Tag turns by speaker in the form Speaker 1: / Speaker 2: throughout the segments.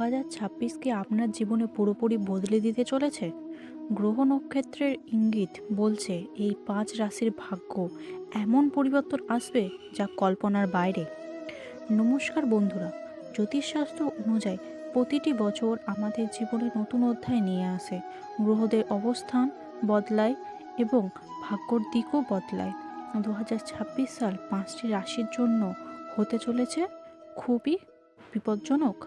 Speaker 1: হাজার ছাব্বিশ কি আপনার জীবনে পুরোপুরি বদলে দিতে চলেছে? গ্রহ নক্ষত্রের ইঙ্গিত বলছে, এই পাঁচ রাশির ভাগ্য এমন পরিবর্তন আসবে যা কল্পনার বাইরে। নমস্কার বন্ধুরা, জ্যোতিষশাস্ত্র অনুযায়ী প্রতিটি বছর আমাদের জীবনে নতুন অধ্যায় নিয়ে আসে। গ্রহদের অবস্থান বদলায় এবং ভাগ্যর দিকও বদলায়। দু হাজার ছাব্বিশ সাল পাঁচটি রাশির জন্য হতে চলেছে খুবই বিপজ্জনক।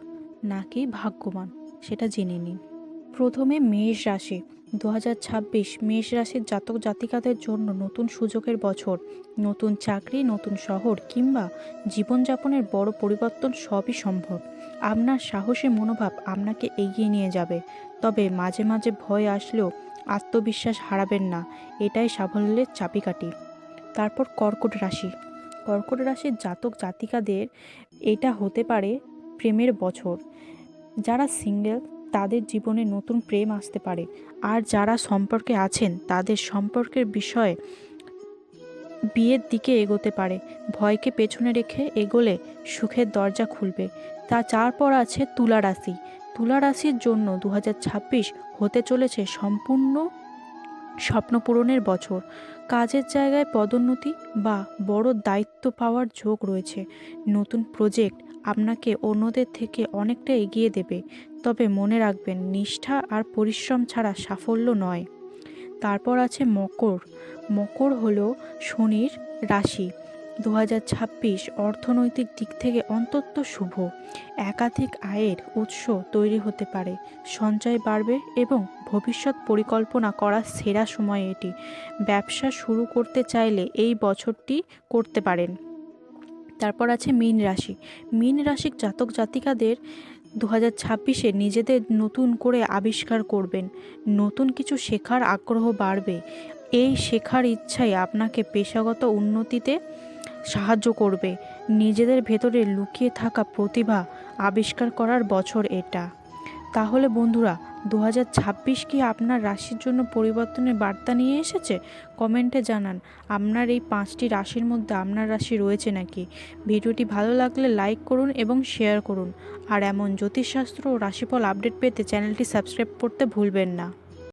Speaker 1: নাকি ভাগ্যবান, সেটা জেনে নিন। প্রথমে মেষ রাশি। দু হাজার ছাব্বিশ মেষ রাশির জাতক জাতিকাদের জন্য নতুন সুযোগের বছর। নতুন চাকরি, নতুন শহর কিংবা জীবনযাপনের বড় পরিবর্তন সবই সম্ভব। আপনার সাহসী মনোভাব আপনাকে এগিয়ে নিয়ে যাবে। তবে মাঝে মাঝে ভয় আসলেও আত্মবিশ্বাস হারাবেন না, এটাই সাফল্যের চাবিকাঠি। তারপর কর্কট রাশি। কর্কট রাশির জাতক জাতিকাদের এটা হতে পারে প্রেমের বছর। যারা সিঙ্গেল, তাদের জীবনে নতুন প্রেম আসতে পারে। আর যারা সম্পর্কে আছেন, তাদের সম্পর্কের বিষয়ে বিয়ের দিকে এগোতে পারে। ভয়কে পেছনে রেখে এগোলে সুখের দরজা খুলবে। তা তারপর আছে তুলা রাশি। তুলা রাশির জন্য দু হাজার ছাব্বিশ হতে চলেছে সম্পূর্ণ স্বপ্ন পূরণের বছর। কাজের জায়গায় পদোন্নতি বা বড় দায়িত্ব পাওয়ার ঝোঁক রয়েছে। নতুন প্রজেক্ট আপনাকে অন্যদের থেকে অনেকটা এগিয়ে দেবে। তবে মনে রাখবেন, নিষ্ঠা আর পরিশ্রম ছাড়া সাফল্য নয়। তারপর আছে মকর। মকর হলো শনির রাশি। দু হাজার ছাব্বিশ অর্থনৈতিক দিক থেকে অন্তত শুভ। একাধিক আয়ের উৎস তৈরি হতে পারে। সঞ্চয় বাড়বে এবং ভবিষ্যৎ পরিকল্পনা করার সেরা সময় এটি। ব্যবসা শুরু করতে চাইলে এই বছরটি করতে পারেন। তারপর আছে মীন রাশি। মীন রাশির জাতক জাতিকাদের দু হাজার ছাব্বিশে নিজেদের নতুন করে আবিষ্কার করবেন। নতুন কিছু শেখার আগ্রহ বাড়বে। এই শেখার ইচ্ছাই আপনাকে পেশাগত উন্নতিতে সাহায্য করবে। নিজেদের ভেতরে লুকিয়ে থাকা প্রতিভা আবিষ্কার করার বছর এটা। তাহলে বন্ধুরা দু হাজার ছাব্বিশ কি আপনার রাশির জন্য পরিবর্তনের বার্তা নিয়ে এসেছে? কমেন্টে জানান। আপনার এই পাঁচটি রাশির মধ্যে আপনার রাশি রয়েছে নাকি? ভিডিওটি ভালো লাগলে লাইক করুন এবং শেয়ার করুন। আর এমন জ্যোতিষশাস্ত্র ও রাশিফল আপডেট পেতে চ্যানেলটি সাবস্ক্রাইব করতে ভুলবেন না।